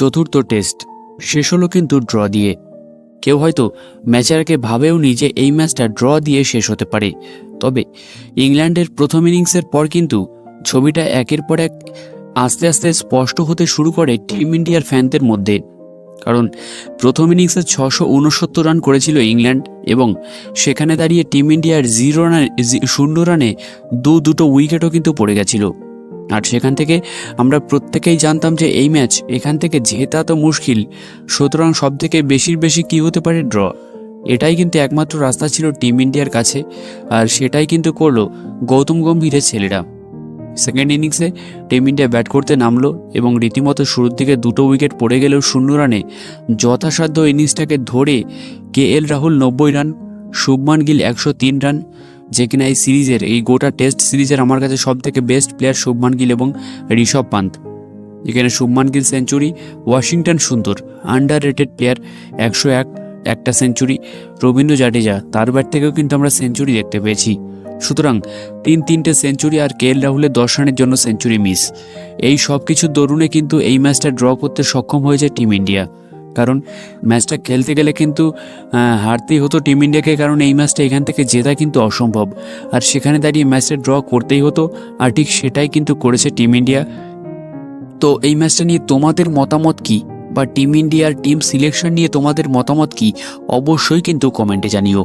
চতুর্থ টেস্ট। শেষ হলো কিন্তু ড্র দিয়ে। কেউ হয়তো ম্যাচের আগে ভাবেও নি যে এই ম্যাচটা ড্র দিয়ে শেষ হতে পারে। তবে ইংল্যান্ডের প্রথম ইনিংসের পর কিন্তু ছবিটা একের পর এক আস্তে আস্তে স্পষ্ট হতে শুরু করে টিম ইন্ডিয়ার ফ্যানদের মধ্যে। কারণ প্রথম ইনিংসে ছশো উনসত্তর রান করেছিল ইংল্যান্ড এবং সেখানে দাঁড়িয়ে টিম ইন্ডিয়ার জিরো রানে শূন্য রানে দু দুটো উইকেটও কিন্তু পড়ে গেছিল। আর সেখান থেকে আমরা প্রত্যেকেই জানতাম যে এই ম্যাচ এখান থেকে জেতা তো মুশকিল। সুতরাং সব থেকে বেশির বেশি কী হতে পারে ড্র? এটাই কিন্তু একমাত্র রাস্তা ছিল টিম ইন্ডিয়ার কাছে, আর সেটাই কিন্তু করল গৌতম গম্ভীরের ছেলেরা। সেকেন্ড ইনিংসে টিম ইন্ডিয়া ব্যাট করতে নামলো এবং রীতিমতো শুরুর দিকে দুটো উইকেট পড়ে গেলেও শূন্য রানে যথাসাধ্য ইনিংসটাকে ধরে কে এল রাহুল নব্বই রান, শুভমান গিল একশো তিন রান যে কিনা এই সিরিজের, এই গোটা টেস্ট সিরিজের আমার কাছে সব থেকে বেস্ট প্লেয়ার শুভমান গিল এবং ঋষভ পান্ত। যেখানে Shubman Gill century Washington Sundar underrated player একশো এক, একটা সেঞ্চুরি রবীন্দ্র জাডেজা, তার ব্যাট থেকেও কিন্তু আমরা সেঞ্চুরি দেখতে পেয়েছি। সুতরাং তিন তিনটে সেঞ্চুরি আর কে এল রাহুলের দশ রানের জন্য সেঞ্চুরি মিস এই সব কিছুর দরুনে কিন্তু এই ম্যাচটা ড্র করতে সক্ষম হয়েছে টিম ইন্ডিয়া কারণ ম্যাচটা খেলতে গেলে কিন্তু হারতেই হতো টিম ইন্ডিয়াকে কারণ এই ম্যাচটা এখান থেকে জেতা কিন্তু অসম্ভব। আর সেখানে দাঁড়িয়ে ম্যাচটা ড্র করতেই হতো, আর ঠিক সেটাই কিন্তু করেছে টিম ইন্ডিয়া। তো এই ম্যাচটা নিয়ে তোমাদের মতামত কি? বা টিম ইন্ডিয়ার টিম সিলেকশন নিয়ে তোমাদের মতামত কি? অবশ্যই কিন্তু কমেন্টে জানিও।